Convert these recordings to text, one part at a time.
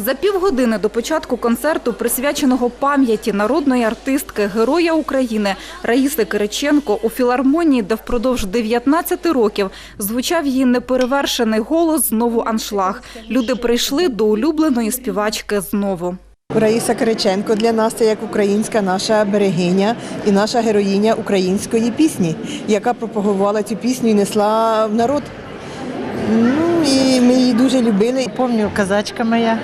За півгодини до початку концерту, присвяченого пам'яті народної артистки, героя України Раїси Кириченко у філармонії, де впродовж 19 років звучав її неперевершений голос, знову аншлаг. Люди прийшли до улюбленої співачки знову. Раїса Кириченко для нас це як українська наша берегиня і наша героїня української пісні, яка пропагувала цю пісню і несла в народ. Ну і ми її дуже любили. Помню, казачка моя,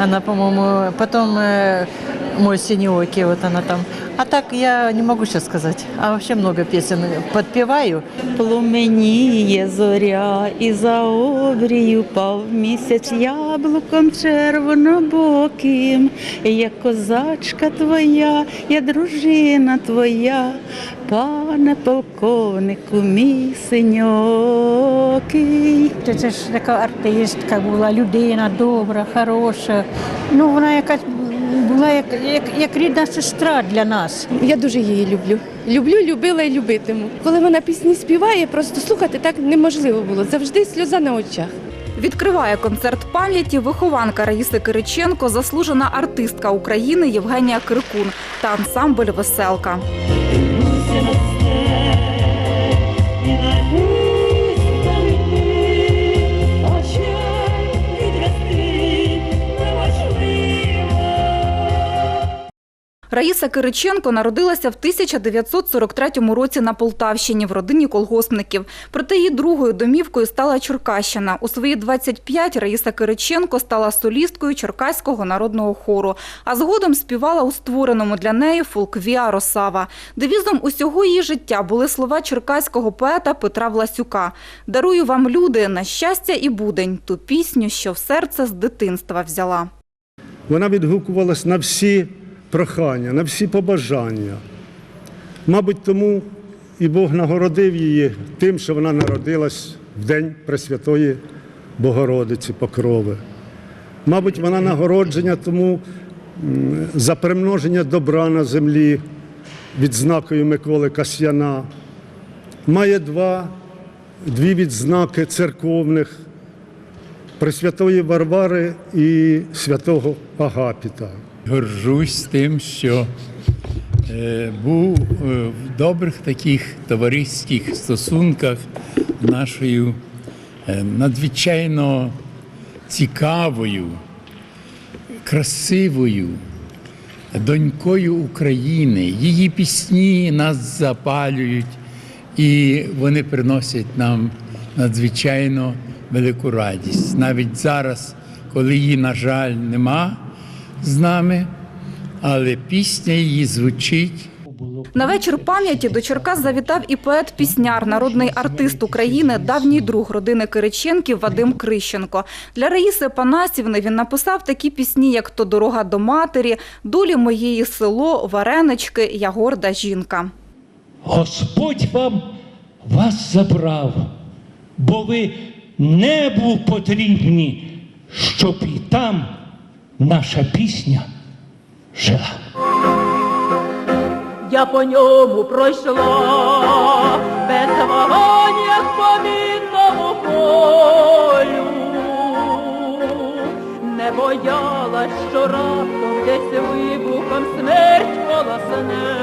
она, по-моему, потом э, мой синеокий, вот она там. А так я не могу сейчас сказать. А вообще много песен подпеваю. Пломеніє зоря, і за обрію пав місяць яблуком червонобоким. Я козачка твоя, я дружина твоя, пане полковнику, мій синьокий. Це, це ж така артистка була, людина добра, хороша. Ну, вона якась була як, як, як рідна сестра для нас. Я дуже її люблю. Люблю, любила і любитиму. Коли вона пісні співає, просто слухати так неможливо було. Завжди сльоза на очах. Відкриває концерт пам'яті вихованка Раїси Кириченко, заслужена артистка України Євгенія Киркун та ансамбль Веселка. Раїса Кириченко народилася в 1943 році на Полтавщині в родині колгоспників. Проте її другою домівкою стала Черкащина. У свої 25 Раїса Кириченко стала солісткою Черкаського народного хору, а згодом співала у створеному для неї фолквіа Росава. Девізом усього її життя були слова черкаського поета Петра Власюка «Дарую вам, люди, на щастя і будень, ту пісню, що в серце з дитинства взяла». Вона відгукувалась на всі прохання, на всі побажання. Мабуть, тому і Бог нагородив її тим, що вона народилась в день Пресвятої Богородиці Покрови. Мабуть, вона нагородження тому за примноження добра на землі відзнакою Миколи Касьяна. Має два, дві відзнаки церковних Пресвятої Варвари і святого Агапіта. Горжусь тим, що е, був е, в добрих таких товариських стосунках нашою е, надзвичайно цікавою, красивою донькою України. Її пісні нас запалюють, і вони приносять нам надзвичайно велику радість. Навіть зараз, коли її, на жаль, нема з нами, але пісня її звучить. На вечір пам'яті до Черкас завітав і поет-пісняр, народний артист України, давній друг родини Кириченків Вадим Крищенко. Для Раїси Панасівни він написав такі пісні, як «То дорога до матері», «Долі моєї село», «Варенички», «Я горда жінка». Господь вам вас забрав, бо ви небу потрібні, щоб і там наша пісня жила. Я по ньому пройшла без вагань, як по мінному полю. Не боялась, що раптом десь вибухом смерть полосне.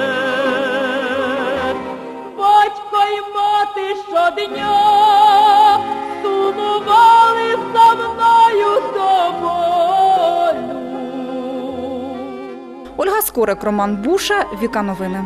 Батько й мати щодня Скорик, Роман Буша, Віка Новини.